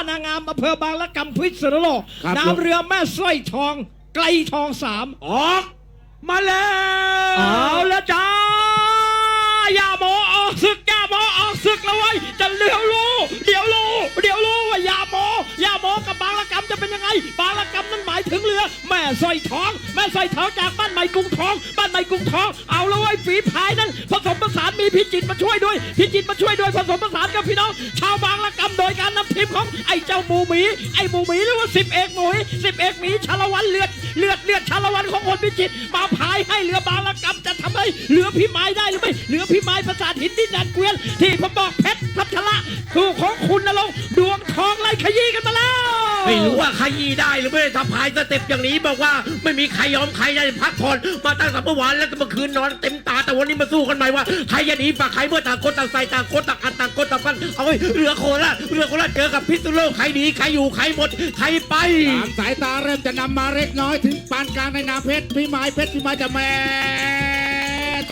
านางงามอำเภอบางละกำพิษณุโลกครับ น้ำเรือแม่สร้อยทอง ไกลทองสามออก มาแล้ว เอาละจ้าอย่า ป็นยังไงบางละกำนั้นหมายถึงเรือ แม่สร้อยทอง แม่สร้อยทองจากบ้านใหม่กรุงทอง บ้านใหม่กรุงทอง เอาล้วเว้ยฝีพายนั้นผสมผสานมีพิจิตมาช่วยด้วย พิจิตมาช่วยด้วยผสมผสานกับพี่น้อง ชาวบางละกำโดยการนำทีมของไอ้เจ้าหมูหมี ไอ้หมูหมีหรือว่าสิบเอกหมูสิบเอกหมีชาละวันเลือดเลือดเลือดชาละวันของคนพิจิตมาพายให้เรือบางละกำจะทำให้เรือพี่ไม้ได้หรือไม่เรือพี่ไม้ประสาทหินดินแดนเกวียนที่ผมบอกเพชรพัชระถูกของ ไม่รู้ว่าใครยีได้หรือไม่ถ้าพายสเต็ปอย่างนี้บอกว่าไม่มีใครยอมใครได้พักผ่อนมาตั้งแต่เมื่อวานแล้วก็เมื่อคืนนอนเต็มตาแต่วันนี้มาสู้กันใหม่ว่าใครจะหนีฝากใครเมื่อต่างคนต่างใส่ต่างคนต่างอันต่างคนต่างกันเอาไว้เรือโคราชเรือโคราชเจอกับพิษณุโลกใครหนีใครอยู่ใครหมดใครไปามสายตาเริ่มจะนำมาเล็กน้อยถึงปานกลางในนาเพชรพี่ไม้เพชรพี่ไม้จะแม่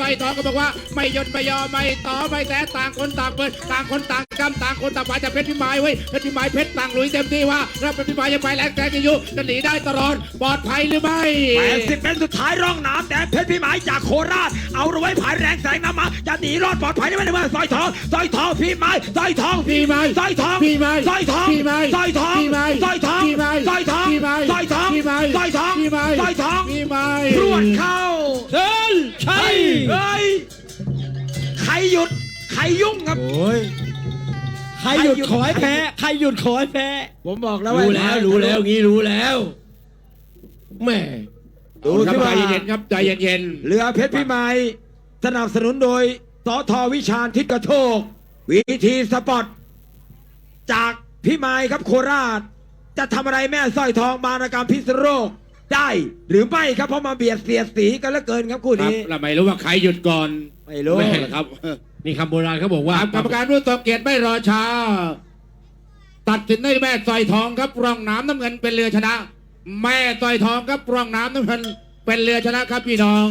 สร้อยทองก็บอกว่าไม่หยดไม่ยอมไม่ต่อไม่แต่ต่างคนต่างเปิดต่างคนต่างกำต่างคนต่างไปจะเพชรพี่ไม้เว้ยเพชรพี่ไม้เพชรต่างลุยเต็มที่ว่าเราเป็นพี่ไม้ยังไปแรงแกจะอยู่จะหนีได้ตลอดปลอดภัยหรือไม่แปดสิบเป็นสุดท้ายร่องน้ำแดงเพชรพิมายจากโคราชเอาเอาไว้ผายแรงแสงน้ำมาจะหนีรอดปลอดภัยได้ไหมเนี่ยสร้อยทองสร้อยทองพี่ไม้สร้อยทองพี่ไม้สร้อยทองพี่ไม้สร้อยทองพี่ไม้สร้อยทองพี่ไม้สร้อยทองพี่ไม้สร้อยทองพี่ไม้สร้อยทองพี่ไม้สร้อยทองพี่ไม้สร้อยทองพี่ไม้รวดเข้าเดินใช่ เฮ้ยใครหยุดใครยุ่งครับใครหยุดขอให้แพ้ใครหยุดขอให้แพ้ผมบอกแล้วว่ารู้แล้วรู้แล้วงี้รู้แล้วแม่ดูครับที่ใจว่าเย็นๆครับใจเย็นเรือเพชรพิมายสนับสนุนโดยสอทอวิชาญทิศกระโชกวิธีสปอร์ตจากพิมายครับโคราช จะทำอะไรแม่สร้อยทองบางระกรรมพิษณุโลก ได้หรือไม่ครับเพราะมาเบียดเสียดสีกันเหลือเกินครับคู่ๆครับนี้ เราไม่รู้ว่าใครหยุดก่อนไม่รู้แม่ครับนี่คำโบราณเขาบอกว่ากรรมการรุ่นต่อเกียรติไม่รอช้า ตัดสินได้แม่สร้อยทองครับร่องน้ำน้ำเงินเป็นเรือชนะ แม่สร้อยทองครับร่องน้ำน้ำเงินเป็นเรือชนะครับพี่น้อง